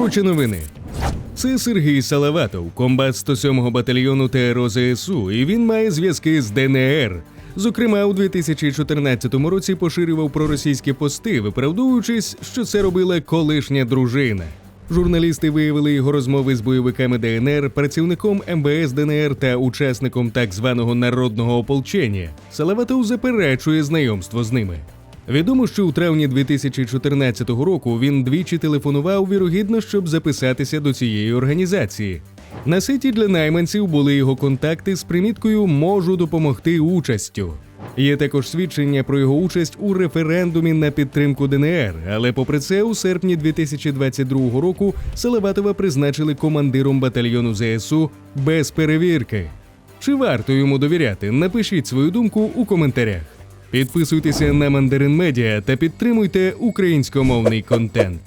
Коротше новини. Це Сергій Салаватов, комбат 107-го батальйону ТРО ЗСУ, і він має зв'язки з ДНР. Зокрема, у 2014 році поширював проросійські пости, виправдовуючись, що це робила колишня дружина. Журналісти виявили його розмови з бойовиками ДНР, працівником МВС ДНР та учасником так званого народного ополчення. Салаватов заперечує знайомство з ними. Відомо, що у травні 2014 року він двічі телефонував вірогідно, щоб записатися до цієї організації. На сайті для найманців були його контакти з приміткою Можу допомогти участю. Є також свідчення про його участь у референдумі на підтримку ДНР, але попри це, у серпні 2022 року Салаватова призначили командиром батальйону ЗСУ без перевірки. Чи варто йому довіряти? Напишіть свою думку у коментарях. Підписуйтеся на Мандарин Медіа та підтримуйте українськомовний контент.